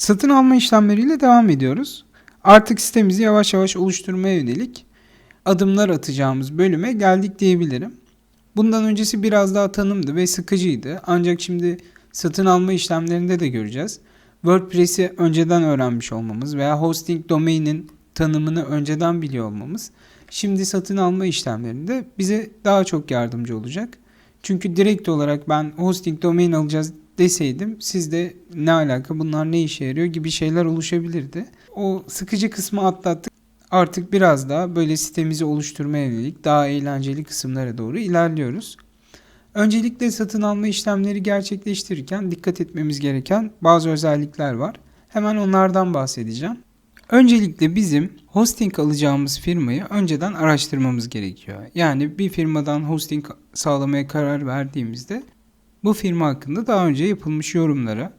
Satın alma işlemleriyle devam ediyoruz. Artık sitemizi yavaş yavaş oluşturmaya yönelik adımlar atacağımız bölüme geldik diyebilirim. Bundan öncesi biraz daha tanımdı ve sıkıcıydı. Ancak şimdi satın alma işlemlerinde de göreceğiz. WordPress'i önceden öğrenmiş olmamız veya hosting domainin tanımını önceden biliyor olmamız şimdi satın alma işlemlerinde bize daha çok yardımcı olacak. Çünkü direkt olarak ben hosting domain alacağız deseydim sizde ne alaka bunlar ne işe yarıyor gibi şeyler oluşabilirdi. O sıkıcı kısmı atlattık. Artık biraz daha böyle sitemizi oluşturmaya yönelik daha eğlenceli kısımlara doğru ilerliyoruz. Öncelikle satın alma işlemleri gerçekleştirirken dikkat etmemiz gereken bazı özellikler var. Hemen onlardan bahsedeceğim. Öncelikle bizim hosting alacağımız firmayı önceden araştırmamız gerekiyor. Yani bir firmadan hosting sağlamaya karar verdiğimizde bu firma hakkında daha önce yapılmış yorumlara,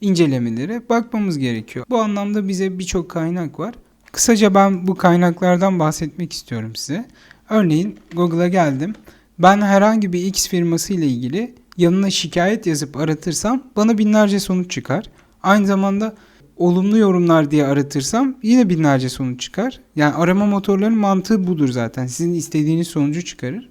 incelemelere bakmamız gerekiyor. Bu anlamda bize birçok kaynak var. Kısaca ben bu kaynaklardan bahsetmek istiyorum size. Örneğin Google'a geldim. Ben herhangi bir X firması ile ilgili yanına şikayet yazıp aratırsam bana binlerce sonuç çıkar. Aynı zamanda olumlu yorumlar diye aratırsam yine binlerce sonuç çıkar. Yani arama motorlarının mantığı budur zaten. Sizin istediğiniz sonucu çıkarır.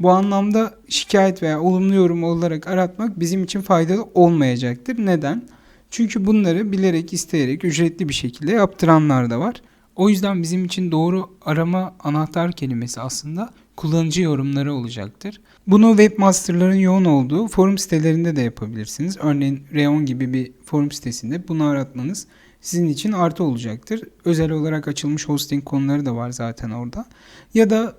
Bu anlamda şikayet veya olumlu yorum olarak aratmak bizim için faydalı olmayacaktır. Neden? Çünkü bunları bilerek, isteyerek, ücretli bir şekilde yaptıranlar da var. O yüzden bizim için doğru arama anahtar kelimesi aslında kullanıcı yorumları olacaktır. Bunu webmasterların yoğun olduğu forum sitelerinde de yapabilirsiniz. Örneğin Reon gibi bir forum sitesinde bunu aratmanız sizin için artı olacaktır. Özel olarak açılmış hosting konuları da var zaten orada. Ya da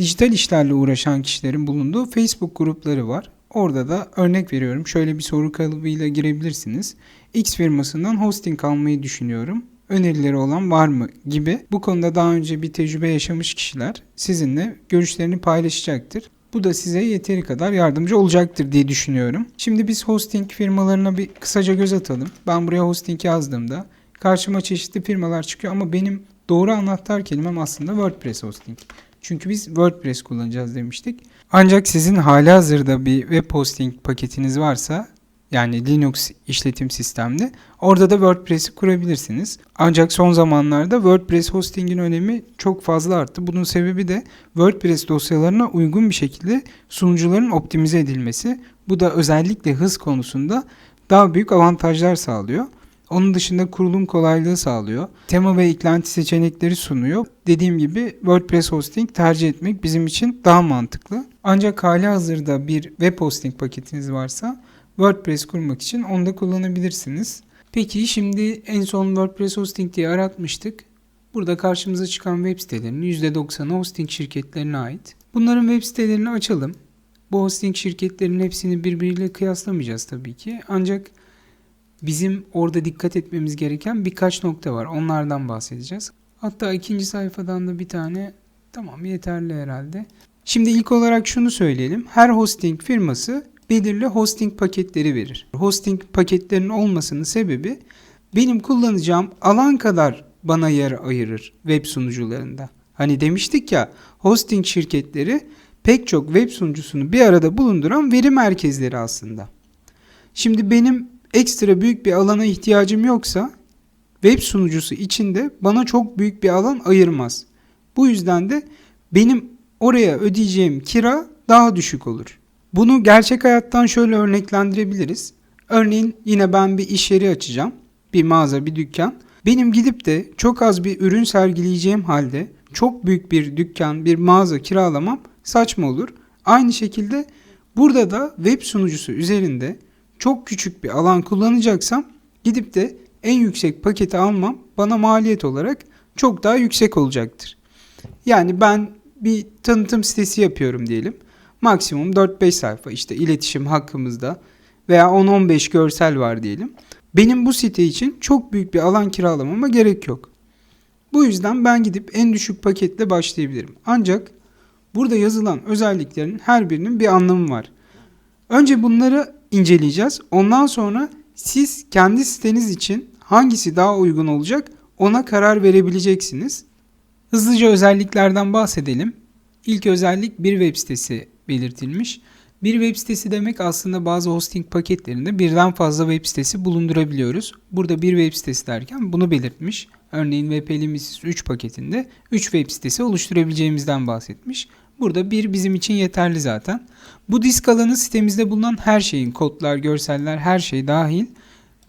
dijital işlerle uğraşan kişilerin bulunduğu Facebook grupları var. Orada da örnek veriyorum şöyle bir soru kalıbıyla girebilirsiniz. X firmasından hosting almayı düşünüyorum önerileri olan var mı gibi bu konuda daha önce bir tecrübe yaşamış kişiler sizinle görüşlerini paylaşacaktır. Bu da size yeteri kadar yardımcı olacaktır diye düşünüyorum. Şimdi biz hosting firmalarına bir kısaca göz atalım. Ben buraya hosting yazdığımda karşıma çeşitli firmalar çıkıyor ama benim doğru anahtar kelimem aslında WordPress hosting. Çünkü biz WordPress kullanacağız demiştik. Ancak sizin hali hazırda bir web hosting paketiniz varsa yani Linux işletim sistemli. Orada da WordPress'i kurabilirsiniz. Ancak son zamanlarda WordPress hosting'in önemi çok fazla arttı. Bunun sebebi de WordPress dosyalarına uygun bir şekilde sunucuların optimize edilmesi. Bu da özellikle hız konusunda daha büyük avantajlar sağlıyor. Onun dışında kurulum kolaylığı sağlıyor. Tema ve eklenti seçenekleri sunuyor. Dediğim gibi WordPress hosting tercih etmek bizim için daha mantıklı. Ancak hali hazırda bir web hosting paketiniz varsa WordPress kurmak için onu da kullanabilirsiniz. Peki şimdi en son WordPress hosting diye aratmıştık. Burada karşımıza çıkan web sitelerinin %90'ı hosting şirketlerine ait. Bunların web sitelerini açalım. Bu hosting şirketlerinin hepsini birbiriyle kıyaslamayacağız tabii ki. Ancak bizim orada dikkat etmemiz gereken birkaç nokta var. Onlardan bahsedeceğiz. Hatta ikinci sayfadan da bir tane tamam yeterli herhalde. Şimdi ilk olarak şunu söyleyelim. Her hosting firması belirli hosting paketleri verir. Hosting paketlerinin olmasının sebebi benim kullanacağım alan kadar bana yer ayırır web sunucularında. Hani demiştik ya hosting şirketleri pek çok web sunucusunu bir arada bulunduran veri merkezleri aslında. Şimdi benim ekstra büyük bir alana ihtiyacım yoksa web sunucusu içinde bana çok büyük bir alan ayırmaz. Bu yüzden de benim oraya ödeyeceğim kira daha düşük olur. Bunu gerçek hayattan şöyle örneklendirebiliriz. Örneğin yine ben bir iş yeri açacağım. Bir mağaza, bir dükkan. Benim gidip de çok az bir ürün sergileyeceğim halde çok büyük bir dükkan, bir mağaza kiralamam saçma olur. Aynı şekilde burada da web sunucusu üzerinde çok küçük bir alan kullanacaksam gidip de en yüksek paketi almam bana maliyet olarak çok daha yüksek olacaktır. Yani ben bir tanıtım sitesi yapıyorum diyelim maksimum 4-5 sayfa işte iletişim hakkımızda veya 10-15 görsel var diyelim. Benim bu site için çok büyük bir alan kiralamama gerek yok. Bu yüzden ben gidip en düşük paketle başlayabilirim. Ancak burada yazılan özelliklerin her birinin bir anlamı var. Önce bunları inceleyeceğiz. Ondan sonra siz kendi siteniz için hangisi daha uygun olacak ona karar verebileceksiniz. Hızlıca özelliklerden bahsedelim. İlk özellik bir web sitesi belirtilmiş. Bir web sitesi demek aslında bazı hosting paketlerinde birden fazla web sitesi bulundurabiliyoruz. Burada bir web sitesi derken bunu belirtmiş. Örneğin WP 3 paketinde 3 web sitesi oluşturabileceğimizden bahsetmiş. Burada bir bizim için yeterli zaten. Bu disk alanı sitemizde bulunan her şeyin, kodlar, görseller, her şey dahil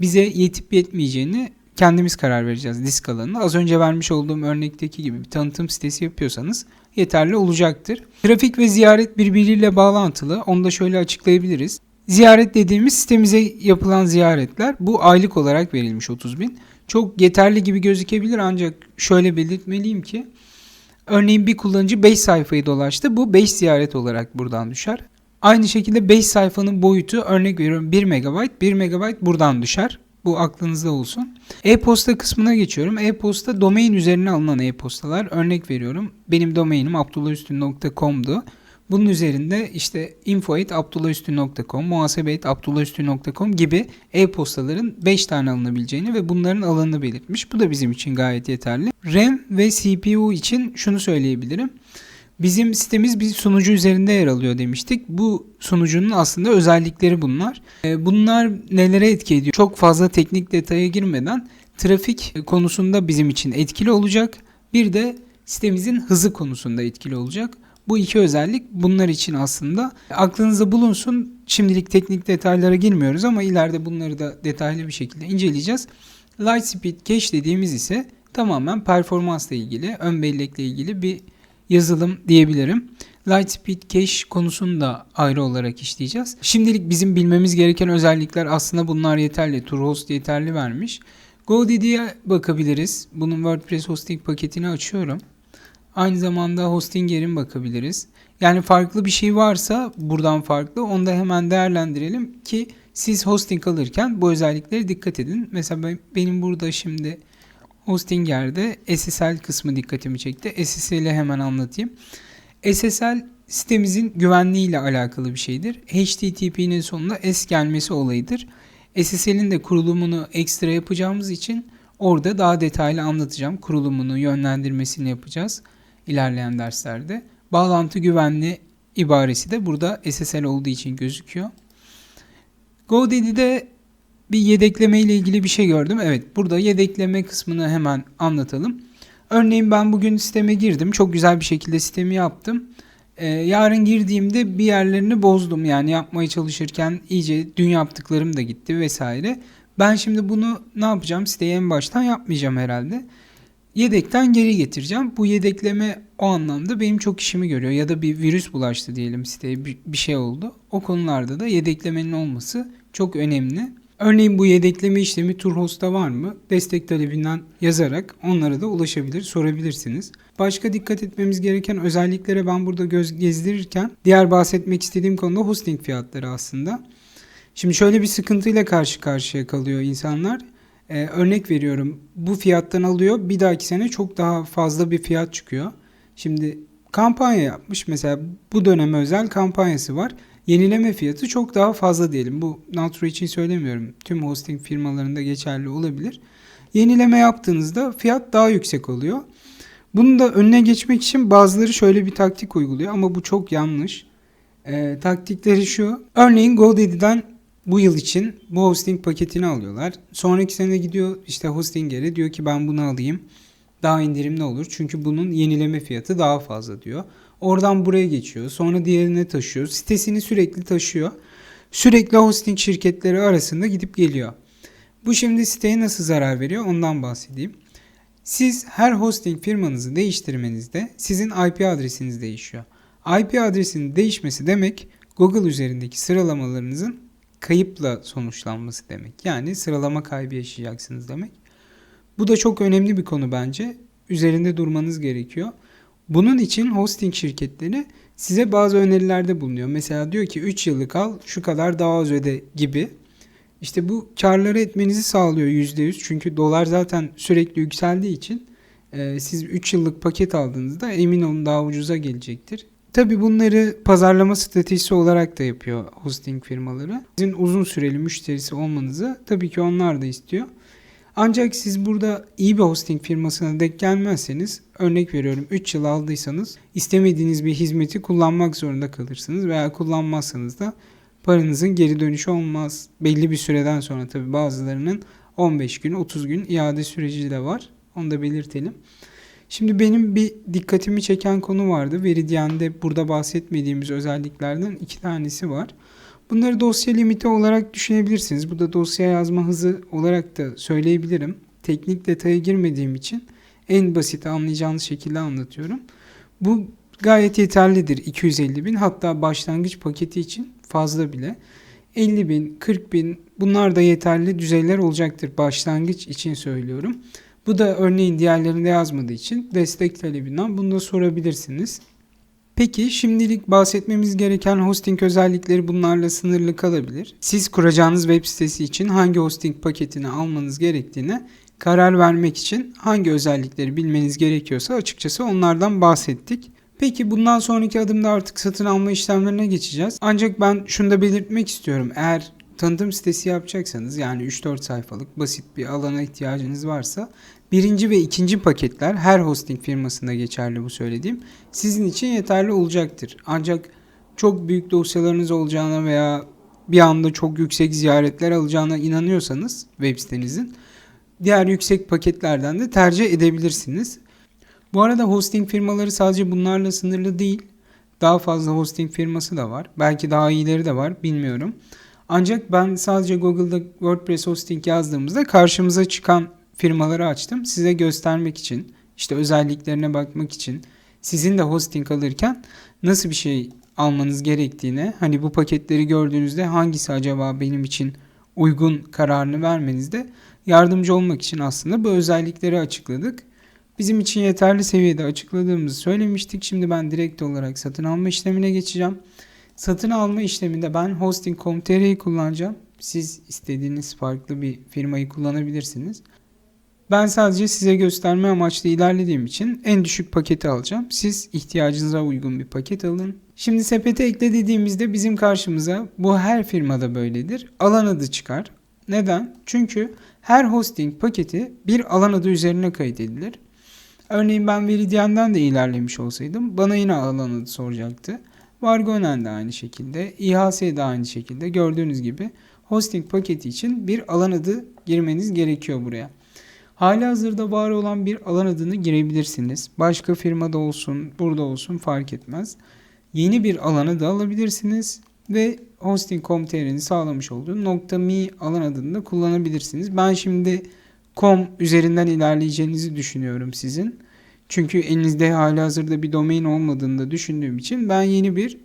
bize yetip yetmeyeceğini kendimiz karar vereceğiz disk alanına. Az önce vermiş olduğum örnekteki gibi bir tanıtım sitesi yapıyorsanız yeterli olacaktır. Trafik ve ziyaret birbiriyle bağlantılı. Onu da şöyle açıklayabiliriz. Ziyaret dediğimiz sitemize yapılan ziyaretler bu aylık olarak verilmiş 30 bin. Çok yeterli gibi gözükebilir ancak şöyle belirtmeliyim ki örneğin bir kullanıcı 5 sayfayı dolaştı. Bu 5 ziyaret olarak buradan düşer. Aynı şekilde 5 sayfanın boyutu örnek veriyorum 1 MB, 1 MB buradan düşer. Bu aklınızda olsun. E-posta kısmına geçiyorum. E-posta domain üzerine alınan e-postalar. Örnek veriyorum. Benim domainim abdullahüstün.com'du. Bunun üzerinde işte info.abdullahüstün.com, muhasebe.abdullahüstün.com gibi e-postaların 5 tane alınabileceğini ve bunların alanını belirtmiş. Bu da bizim için gayet yeterli. RAM ve CPU için şunu söyleyebilirim. Bizim sitemiz bir sunucu üzerinde yer alıyor demiştik. Bu sunucunun aslında özellikleri bunlar. Ee, bunlar nelere etki ediyor? Çok fazla teknik detaya girmeden trafik konusunda bizim için etkili olacak. Bir de sitemizin hızı konusunda etkili olacak. Bu iki özellik bunlar için aslında aklınızda bulunsun. Şimdilik teknik detaylara girmiyoruz ama ileride bunları da detaylı bir şekilde inceleyeceğiz. Lightspeed Cache dediğimiz ise tamamen performansla ilgili, ön bellekle ilgili bir yazılım diyebilirim. Lightspeed Cache konusunu da ayrı olarak işleyeceğiz. Şimdilik bizim bilmemiz gereken özellikler aslında bunlar yeterli. Turhost yeterli vermiş. GoDaddy'ye bakabiliriz. Bunun WordPress hosting paketini açıyorum. Aynı zamanda Hostinger'in bakabiliriz. Yani farklı bir şey varsa buradan farklı onu da hemen değerlendirelim ki siz hosting alırken bu özelliklere dikkat edin. Mesela benim burada şimdi Hostinger'de SSL kısmı dikkatimi çekti. SSL'i hemen anlatayım. SSL sitemizin güvenliği ile alakalı bir şeydir. HTTP'nin sonunda S gelmesi olayıdır. SSL'in de kurulumunu ekstra yapacağımız için orada daha detaylı anlatacağım. Kurulumunu, yönlendirmesini yapacağız ilerleyen derslerde. Bağlantı güvenli ibaresi de burada SSL olduğu için gözüküyor. GoDaddy'de bir yedekleme ile ilgili bir şey gördüm. Evet burada yedekleme kısmını hemen anlatalım. Örneğin ben bugün sisteme girdim. Çok güzel bir şekilde sistemi yaptım. Ee, yarın girdiğimde bir yerlerini bozdum. Yani yapmaya çalışırken iyice dün yaptıklarım da gitti vesaire. Ben şimdi bunu ne yapacağım? Siteyi en baştan yapmayacağım herhalde. Yedekten geri getireceğim. Bu yedekleme o anlamda benim çok işimi görüyor. Ya da bir virüs bulaştı diyelim siteye bir şey oldu. O konularda da yedeklemenin olması çok önemli. Örneğin bu yedekleme işlemi Turhost'ta var mı? Destek talebinden yazarak onlara da ulaşabilir, sorabilirsiniz. Başka dikkat etmemiz gereken özelliklere ben burada göz gezdirirken diğer bahsetmek istediğim konuda hosting fiyatları aslında. Şimdi şöyle bir sıkıntıyla karşı karşıya kalıyor insanlar. Ee, örnek veriyorum bu fiyattan alıyor bir dahaki sene çok daha fazla bir fiyat çıkıyor. Şimdi kampanya yapmış mesela bu döneme özel kampanyası var yenileme fiyatı çok daha fazla diyelim. Bu Nitro için söylemiyorum. Tüm hosting firmalarında geçerli olabilir. Yenileme yaptığınızda fiyat daha yüksek oluyor. Bunun da önüne geçmek için bazıları şöyle bir taktik uyguluyor ama bu çok yanlış. E, taktikleri şu. Örneğin GoDaddy'den bu yıl için bu hosting paketini alıyorlar. Sonraki sene gidiyor işte hostinger'e diyor ki ben bunu alayım. Daha indirimli olur. Çünkü bunun yenileme fiyatı daha fazla diyor. Oradan buraya geçiyor. Sonra diğerine taşıyor. Sitesini sürekli taşıyor. Sürekli hosting şirketleri arasında gidip geliyor. Bu şimdi siteye nasıl zarar veriyor ondan bahsedeyim. Siz her hosting firmanızı değiştirmenizde sizin IP adresiniz değişiyor. IP adresinin değişmesi demek Google üzerindeki sıralamalarınızın kayıpla sonuçlanması demek. Yani sıralama kaybı yaşayacaksınız demek. Bu da çok önemli bir konu bence. Üzerinde durmanız gerekiyor. Bunun için hosting şirketleri size bazı önerilerde bulunuyor. Mesela diyor ki 3 yıllık al şu kadar daha az öde gibi. İşte bu karları etmenizi sağlıyor %100. Çünkü dolar zaten sürekli yükseldiği için e, siz 3 yıllık paket aldığınızda emin olun daha ucuza gelecektir. Tabi bunları pazarlama stratejisi olarak da yapıyor hosting firmaları. Sizin uzun süreli müşterisi olmanızı tabii ki onlar da istiyor. Ancak siz burada iyi bir hosting firmasına denk gelmezseniz örnek veriyorum 3 yıl aldıysanız istemediğiniz bir hizmeti kullanmak zorunda kalırsınız veya kullanmazsanız da paranızın geri dönüşü olmaz. Belli bir süreden sonra tabi bazılarının 15 gün 30 gün iade süreci de var. Onu da belirtelim. Şimdi benim bir dikkatimi çeken konu vardı. Veridian'de burada bahsetmediğimiz özelliklerden iki tanesi var. Bunları dosya limiti olarak düşünebilirsiniz. Bu da dosya yazma hızı olarak da söyleyebilirim. Teknik detaya girmediğim için en basit anlayacağınız şekilde anlatıyorum. Bu gayet yeterlidir 250 bin hatta başlangıç paketi için fazla bile. 50 bin, 40 bin bunlar da yeterli düzeyler olacaktır başlangıç için söylüyorum. Bu da örneğin diğerlerinde yazmadığı için destek talebinden bunu da sorabilirsiniz. Peki şimdilik bahsetmemiz gereken hosting özellikleri bunlarla sınırlı kalabilir. Siz kuracağınız web sitesi için hangi hosting paketini almanız gerektiğine karar vermek için hangi özellikleri bilmeniz gerekiyorsa açıkçası onlardan bahsettik. Peki bundan sonraki adımda artık satın alma işlemlerine geçeceğiz. Ancak ben şunu da belirtmek istiyorum. Eğer tanıtım sitesi yapacaksanız yani 3-4 sayfalık basit bir alana ihtiyacınız varsa birinci ve ikinci paketler her hosting firmasında geçerli bu söylediğim sizin için yeterli olacaktır. Ancak çok büyük dosyalarınız olacağına veya bir anda çok yüksek ziyaretler alacağına inanıyorsanız web sitenizin diğer yüksek paketlerden de tercih edebilirsiniz. Bu arada hosting firmaları sadece bunlarla sınırlı değil. Daha fazla hosting firması da var. Belki daha iyileri de var bilmiyorum. Ancak ben sadece Google'da WordPress hosting yazdığımızda karşımıza çıkan firmaları açtım. Size göstermek için, işte özelliklerine bakmak için, sizin de hosting alırken nasıl bir şey almanız gerektiğine, hani bu paketleri gördüğünüzde hangisi acaba benim için uygun kararını vermenizde yardımcı olmak için aslında bu özellikleri açıkladık. Bizim için yeterli seviyede açıkladığımızı söylemiştik. Şimdi ben direkt olarak satın alma işlemine geçeceğim. Satın alma işleminde ben hosting.com.tr'yi kullanacağım. Siz istediğiniz farklı bir firmayı kullanabilirsiniz. Ben sadece size gösterme amaçlı ilerlediğim için en düşük paketi alacağım. Siz ihtiyacınıza uygun bir paket alın. Şimdi sepete ekle dediğimizde bizim karşımıza bu her firmada böyledir. Alan adı çıkar. Neden? Çünkü her hosting paketi bir alan adı üzerine kaydedilir. Örneğin ben Veridian'dan da ilerlemiş olsaydım bana yine alan adı soracaktı. Vargonen de aynı şekilde, IHS de aynı şekilde gördüğünüz gibi hosting paketi için bir alan adı girmeniz gerekiyor buraya. Hali hazırda var olan bir alan adını girebilirsiniz. Başka firmada olsun, burada olsun fark etmez. Yeni bir alanı da alabilirsiniz ve hosting.com.tr'nin sağlamış olduğu .me alan adını da kullanabilirsiniz. Ben şimdi com üzerinden ilerleyeceğinizi düşünüyorum sizin. Çünkü elinizde hali hazırda bir domain olmadığını da düşündüğüm için ben yeni bir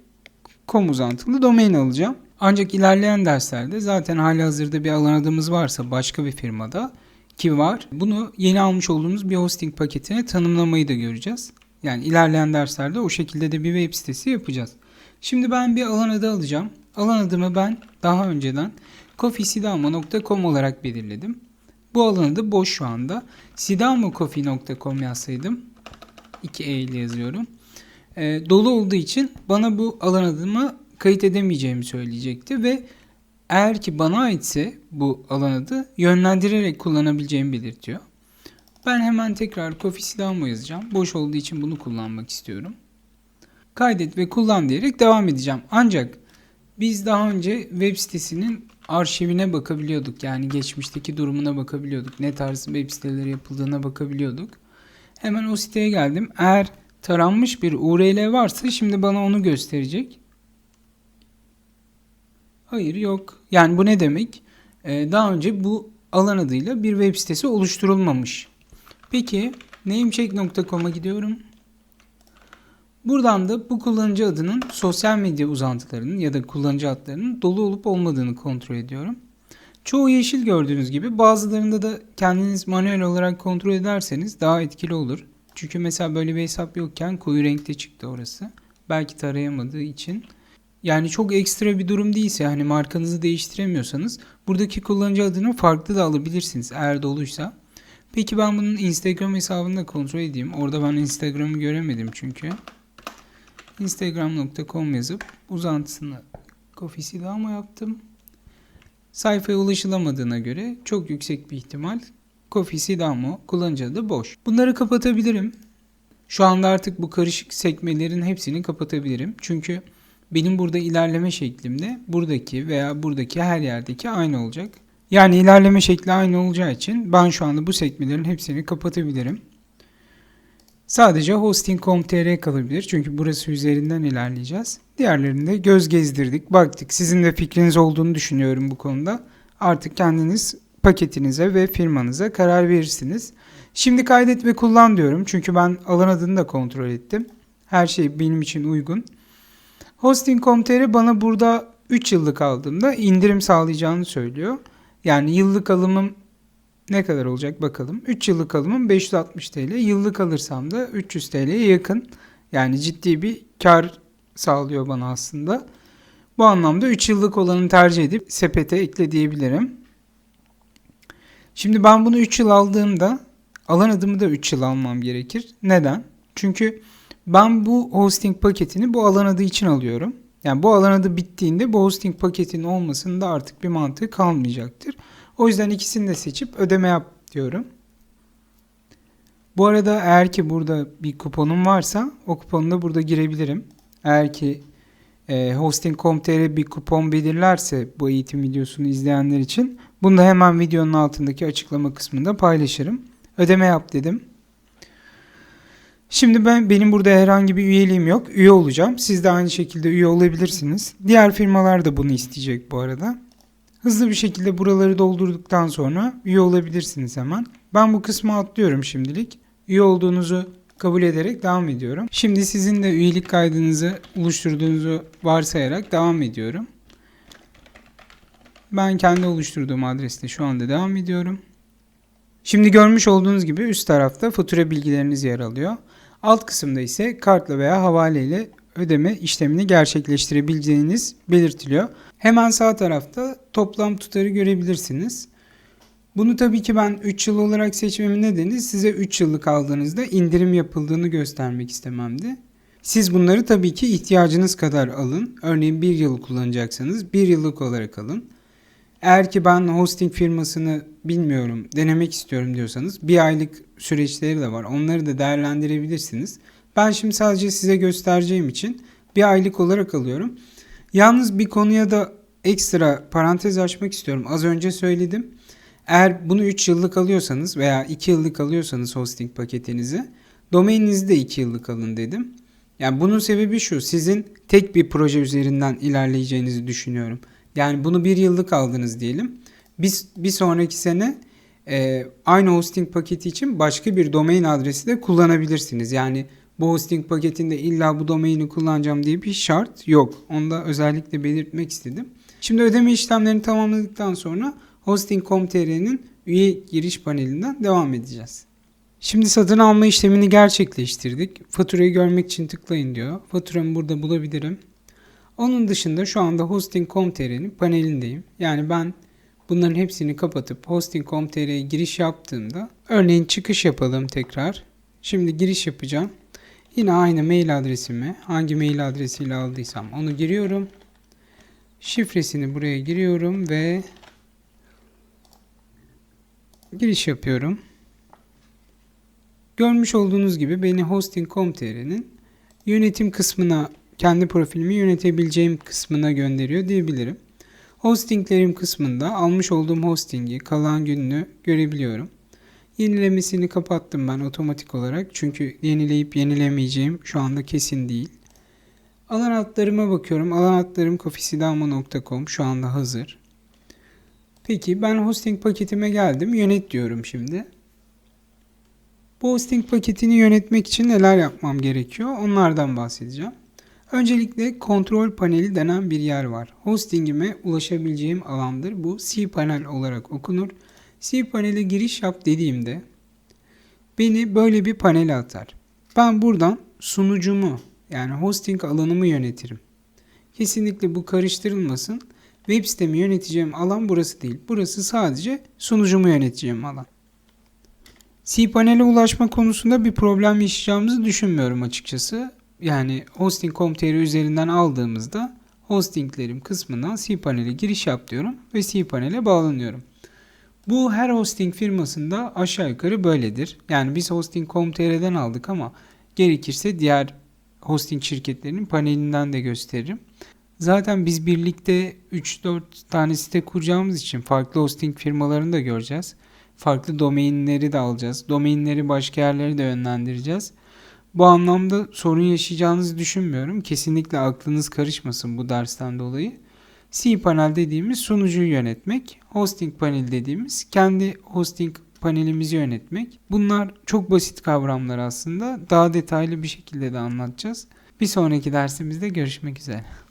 com uzantılı domain alacağım. Ancak ilerleyen derslerde zaten hali hazırda bir alan adımız varsa başka bir firmada ki var. Bunu yeni almış olduğumuz bir hosting paketine tanımlamayı da göreceğiz. Yani ilerleyen derslerde o şekilde de bir web sitesi yapacağız. Şimdi ben bir alan adı alacağım. Alan adımı ben daha önceden coffeesidama.com olarak belirledim. Bu alan adı boş şu anda. sidamocoffee.com yazsaydım 2 e ile yazıyorum. E, dolu olduğu için bana bu alan adımı kayıt edemeyeceğimi söyleyecekti ve eğer ki bana aitse bu alan adı yönlendirerek kullanabileceğimi belirtiyor. Ben hemen tekrar Coffee Silamo yazacağım. Boş olduğu için bunu kullanmak istiyorum. Kaydet ve kullan diyerek devam edeceğim. Ancak biz daha önce web sitesinin arşivine bakabiliyorduk. Yani geçmişteki durumuna bakabiliyorduk. Ne tarz web siteleri yapıldığına bakabiliyorduk. Hemen o siteye geldim. Eğer taranmış bir URL varsa şimdi bana onu gösterecek. Hayır yok. Yani bu ne demek? Ee, daha önce bu alan adıyla bir web sitesi oluşturulmamış. Peki namecheck.com'a gidiyorum. Buradan da bu kullanıcı adının sosyal medya uzantılarının ya da kullanıcı adlarının dolu olup olmadığını kontrol ediyorum. Çoğu yeşil gördüğünüz gibi bazılarında da kendiniz manuel olarak kontrol ederseniz daha etkili olur. Çünkü mesela böyle bir hesap yokken koyu renkte çıktı orası. Belki tarayamadığı için. Yani çok ekstra bir durum değilse hani markanızı değiştiremiyorsanız buradaki kullanıcı adını farklı da alabilirsiniz eğer doluysa. Peki ben bunun Instagram hesabını da kontrol edeyim. Orada ben Instagram'ı göremedim çünkü. Instagram.com yazıp uzantısını Coffee mı yaptım. Sayfaya ulaşılamadığına göre çok yüksek bir ihtimal Coffee Sidamo kullanıcı adı boş. Bunları kapatabilirim. Şu anda artık bu karışık sekmelerin hepsini kapatabilirim. Çünkü benim burada ilerleme şeklimde buradaki veya buradaki her yerdeki aynı olacak. Yani ilerleme şekli aynı olacağı için ben şu anda bu sekmelerin hepsini kapatabilirim. Sadece hosting.com.tr kalabilir çünkü burası üzerinden ilerleyeceğiz. Diğerlerinde göz gezdirdik, baktık. Sizin de fikriniz olduğunu düşünüyorum bu konuda. Artık kendiniz paketinize ve firmanıza karar verirsiniz. Şimdi kaydet ve kullan diyorum çünkü ben alan adını da kontrol ettim. Her şey benim için uygun. Hosting.com.tr bana burada 3 yıllık aldığımda indirim sağlayacağını söylüyor. Yani yıllık alımım ne kadar olacak bakalım. 3 yıllık alımım 560 TL. Yıllık alırsam da 300 TL'ye yakın. Yani ciddi bir kar sağlıyor bana aslında. Bu anlamda 3 yıllık olanı tercih edip sepete ekle diyebilirim. Şimdi ben bunu 3 yıl aldığımda alan adımı da 3 yıl almam gerekir. Neden? Çünkü ben bu hosting paketini bu alan adı için alıyorum. Yani bu alan adı bittiğinde bu hosting paketinin olmasında artık bir mantığı kalmayacaktır. O yüzden ikisini de seçip ödeme yap diyorum. Bu arada eğer ki burada bir kuponum varsa o kuponu da burada girebilirim. Eğer ki e, hosting.com.tr bir kupon belirlerse bu eğitim videosunu izleyenler için bunu da hemen videonun altındaki açıklama kısmında paylaşırım. Ödeme yap dedim. Şimdi ben benim burada herhangi bir üyeliğim yok. Üye olacağım. Siz de aynı şekilde üye olabilirsiniz. Diğer firmalar da bunu isteyecek bu arada. Hızlı bir şekilde buraları doldurduktan sonra üye olabilirsiniz hemen. Ben bu kısmı atlıyorum şimdilik. Üye olduğunuzu kabul ederek devam ediyorum. Şimdi sizin de üyelik kaydınızı oluşturduğunuzu varsayarak devam ediyorum. Ben kendi oluşturduğum adreste şu anda devam ediyorum. Şimdi görmüş olduğunuz gibi üst tarafta fatura bilgileriniz yer alıyor. Alt kısımda ise kartla veya havale ile ödeme işlemini gerçekleştirebileceğiniz belirtiliyor. Hemen sağ tarafta toplam tutarı görebilirsiniz. Bunu tabii ki ben 3 yıl olarak seçmemin nedeni size 3 yıllık aldığınızda indirim yapıldığını göstermek istememdi. Siz bunları tabii ki ihtiyacınız kadar alın. Örneğin 1 yıl kullanacaksanız 1 yıllık olarak alın. Eğer ki ben hosting firmasını bilmiyorum, denemek istiyorum diyorsanız bir aylık süreçleri de var. Onları da değerlendirebilirsiniz. Ben şimdi sadece size göstereceğim için bir aylık olarak alıyorum. Yalnız bir konuya da ekstra parantez açmak istiyorum. Az önce söyledim. Eğer bunu 3 yıllık alıyorsanız veya 2 yıllık alıyorsanız hosting paketinizi domaininizi de 2 yıllık alın dedim. Yani bunun sebebi şu. Sizin tek bir proje üzerinden ilerleyeceğinizi düşünüyorum. Yani bunu bir yıllık aldınız diyelim. Biz bir sonraki sene e, aynı hosting paketi için başka bir domain adresi de kullanabilirsiniz. Yani bu hosting paketinde illa bu domaini kullanacağım diye bir şart yok. Onu da özellikle belirtmek istedim. Şimdi ödeme işlemlerini tamamladıktan sonra hosting.com.tr'nin üye giriş panelinden devam edeceğiz. Şimdi satın alma işlemini gerçekleştirdik. Faturayı görmek için tıklayın diyor. Faturamı burada bulabilirim. Onun dışında şu anda hosting.com.tr'nin panelindeyim. Yani ben bunların hepsini kapatıp hosting.com.tr'ye giriş yaptığımda örneğin çıkış yapalım tekrar. Şimdi giriş yapacağım. Yine aynı mail adresimi hangi mail adresiyle aldıysam onu giriyorum. Şifresini buraya giriyorum ve giriş yapıyorum. Görmüş olduğunuz gibi beni hosting.com.tr'nin yönetim kısmına kendi profilimi yönetebileceğim kısmına gönderiyor diyebilirim. Hostinglerim kısmında almış olduğum hostingi kalan gününü görebiliyorum. Yenilemesini kapattım ben otomatik olarak çünkü yenileyip yenilemeyeceğim şu anda kesin değil. Alan adlarıma bakıyorum. Alan adlarım cofisidamo.com şu anda hazır. Peki ben hosting paketime geldim. Yönet diyorum şimdi. Bu hosting paketini yönetmek için neler yapmam gerekiyor? Onlardan bahsedeceğim. Öncelikle kontrol paneli denen bir yer var. Hostingime ulaşabileceğim alandır. Bu cPanel olarak okunur. cPanel'e giriş yap dediğimde beni böyle bir panele atar. Ben buradan sunucumu yani hosting alanımı yönetirim. Kesinlikle bu karıştırılmasın. Web sitemi yöneteceğim alan burası değil. Burası sadece sunucumu yöneteceğim alan. cPanel'e ulaşma konusunda bir problem yaşayacağımızı düşünmüyorum açıkçası. Yani hosting.com.tr üzerinden aldığımızda hostinglerim kısmından cPanel'e giriş yap diyorum ve cPanel'e bağlanıyorum. Bu her hosting firmasında aşağı yukarı böyledir. Yani biz hosting.com.tr'den aldık ama gerekirse diğer hosting şirketlerinin panelinden de gösteririm. Zaten biz birlikte 3-4 tane site kuracağımız için farklı hosting firmalarını da göreceğiz. Farklı domainleri de alacağız. Domainleri başka yerlere de yönlendireceğiz. Bu anlamda sorun yaşayacağınızı düşünmüyorum. Kesinlikle aklınız karışmasın bu dersten dolayı. cPanel dediğimiz sunucuyu yönetmek, hosting panel dediğimiz kendi hosting panelimizi yönetmek. Bunlar çok basit kavramlar aslında. Daha detaylı bir şekilde de anlatacağız. Bir sonraki dersimizde görüşmek üzere.